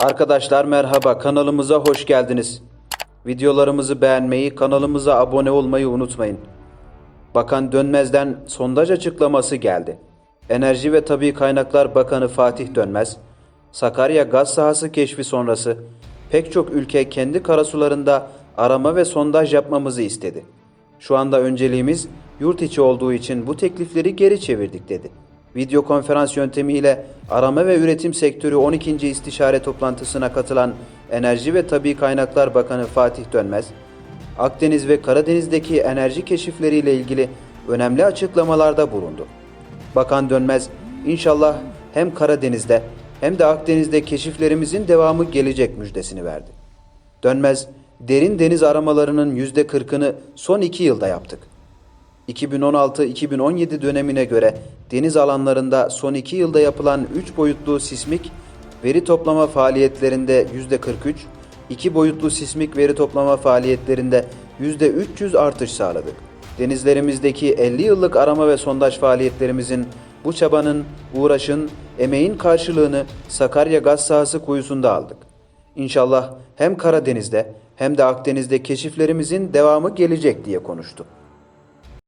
Arkadaşlar merhaba kanalımıza hoş geldiniz. Videolarımızı beğenmeyi, kanalımıza abone olmayı unutmayın. Bakan Dönmez'den sondaj açıklaması geldi. Enerji ve Tabi Kaynaklar Bakanı Fatih Dönmez, Sakarya gaz sahası keşfi sonrası pek çok ülke kendi karasularında arama ve sondaj yapmamızı istedi. Şu anda önceliğimiz yurt içi olduğu için bu teklifleri geri çevirdik dedi. Video konferans yöntemiyle arama ve üretim sektörü 12. istişare toplantısına katılan Enerji ve Tabi Kaynaklar Bakanı Fatih Dönmez, Akdeniz ve Karadeniz'deki enerji keşifleriyle ilgili önemli açıklamalarda bulundu. Bakan Dönmez, inşallah hem Karadeniz'de hem de Akdeniz'de keşiflerimizin devamı gelecek müjdesini verdi. Dönmez, derin deniz aramalarının %40'ını son iki yılda yaptık. 2016-2017 dönemine göre deniz alanlarında son iki yılda yapılan 3 boyutlu sismik veri toplama faaliyetlerinde %43, 2 boyutlu sismik veri toplama faaliyetlerinde %300 artış sağladık. Denizlerimizdeki 50 yıllık arama ve sondaj faaliyetlerimizin bu çabanın, uğraşın, emeğin karşılığını Sakarya gaz sahası kuyusunda aldık. İnşallah hem Karadeniz'de hem de Akdeniz'de keşiflerimizin devamı gelecek diye konuştu.